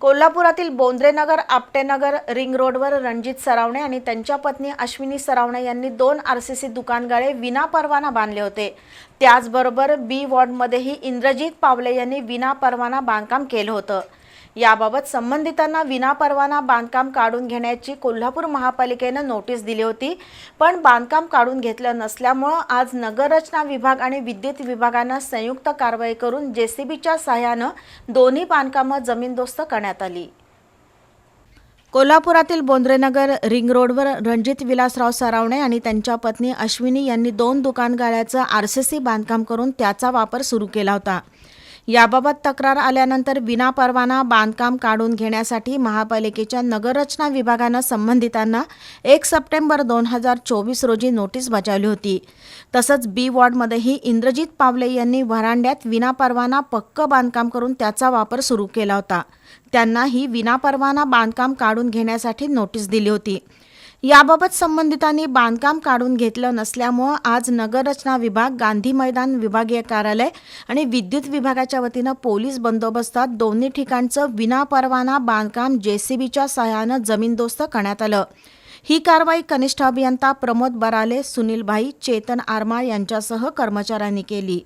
कोल्हापुरातील बोंद्रेनगर आपटेनगर रिंग रोडवर रणजित सरावणे आणि त्यांच्या पत्नी अश्विनी सरावणे यांनी दोन आर सी सी दुकानगाळे विनापरवाना बांधले होते. त्याचबरोबर बी वॉर्डमध्येही इंद्रजित पावले यांनी विनापरवाना बांधकाम केलं होतं. याबाबत संबंधितांना विनापरवाना बांधकाम काढून घेण्याची कोल्हापूर महापालिकेनं नोटीस दिली होती. पण बांधकाम काढून घेतलं नसल्यामुळं आज नगररचना विभाग आणि विद्युत विभागानं संयुक्त कारवाई करून जेसीबीच्या सहाय्यानं दोन्ही बांधकामं जमीनदोस्त करण्यात आली. कोल्हापुरातील बोंद्रेनगर रिंग रोडवर रणजित विलासराव सरावणे आणि त्यांच्या पत्नी अश्विनी यांनी दोन दुकानगाळ्याचं आरसीसी बांधकाम करून त्याचा वापर सुरू केला होता. याबाबत तक्रार आल्यानंतर विनापरवाना बांधकाम काढून घेण्यासाठी महापालिकेच्या नगररचना विभागानं संबंधितांना एक सप्टेंबर दोन हजार चोवीस रोजी नोटीस बजावली होती. तसंच बी वॉर्डमध्येही इंद्रजित पावले यांनी व्हरांड्यात विनापरवाना पक्क बांधकाम करून त्याचा वापर सुरू केला होता. त्यांनाही विनापरवाना बांधकाम काढून घेण्यासाठी नोटीस दिली होती. याबाबत संबंधितांनी बांधकाम काढून घेतलं नसल्यामुळं आज नगररचना विभाग गांधी मैदान विभागीय कार्यालय आणि विद्युत विभागाच्या वतीनं पोलीस बंदोबस्तात दोन्ही ठिकाणचं विनापरवाना बांधकाम जेसीबीच्या सहाय्यानं जमीनदोस्त करण्यात आलं. ही कारवाई कनिष्ठ अभियंता प्रमोद बराले सुनील भाई चेतन आरमाळ यांच्यासह कर्मचाऱ्यांनी केली.